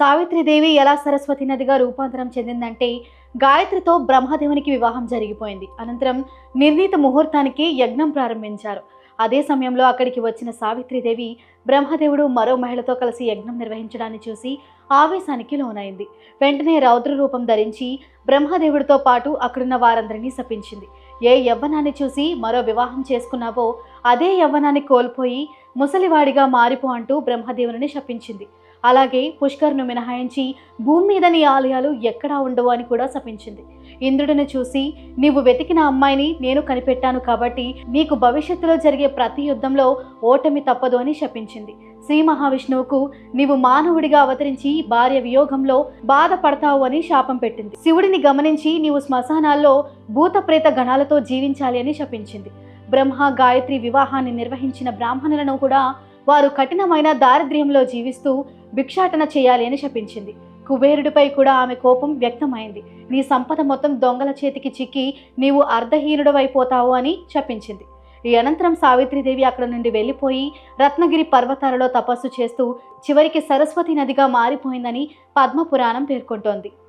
సావిత్రిదేవి ఎలా సరస్వతి నదిగా రూపాంతరం చెందిందంటే గాయత్రితో బ్రహ్మదేవునికి వివాహం జరిగిపోయింది. అనంతరం నిర్ణీత ముహూర్తానికి యజ్ఞం ప్రారంభించారు. అదే సమయంలో అక్కడికి వచ్చిన సావిత్రిదేవి బ్రహ్మదేవుడు మరో మహిళతో కలిసి యజ్ఞం నిర్వహించడాన్ని చూసి ఆవేశానికి లోనైంది. వెంటనే రౌద్ర రూపం ధరించి బ్రహ్మదేవుడితో పాటు అక్కడున్న వారందరినీ శపించింది. ఏ యవ్వనాన్ని చూసి మరో వివాహం చేసుకున్నావో అదే యవ్వనాన్ని కోల్పోయి ముసలివాడిగా మారిపో అంటూ బ్రహ్మదేవుని శపించింది. అలాగే పుష్కర్ను మినహాయించి భూమి మీద నీ ఆలయాలు ఎక్కడా ఉండవు అని కూడా శపించింది. ఇంద్రుడిని చూసి నీవు వెతికిన అమ్మాయిని నేను కనిపెట్టాను కాబట్టి నీకు భవిష్యత్తులో జరిగే ప్రతి యుద్ధంలో ఓటమి తప్పదు అని శపించింది. శ్రీ మహావిష్ణువుకు నీవు మానవుడిగా అవతరించి భార్య వియోగంలో బాధపడతావు అని శాపం పెట్టింది. శివుడిని గమనించి నీవు శ్మశానాల్లో భూతప్రేత గణాలతో జీవించాలి అని శపించింది. బ్రహ్మ గాయత్రి వివాహాన్ని నిర్వహించిన బ్రాహ్మణులను కూడా వారు కఠినమైన దారిద్ర్యంలో జీవిస్తూ భిక్షాటన చేయాలి అని శపించింది. కుబేరుడిపై కూడా ఆమె కోపం వ్యక్తమైంది. నీ సంపద మొత్తం దొంగల చేతికి చిక్కి నీవు అర్ధహీనుడవైపోతావు అని శపించింది. ఈ అనంతరం సావిత్రిదేవి అక్కడ నుండి వెళ్ళిపోయి రత్నగిరి పర్వతాలలో తపస్సు చేస్తూ చివరికి సరస్వతి నదిగా మారిపోయిందని పద్మపురాణం పేర్కొంటోంది.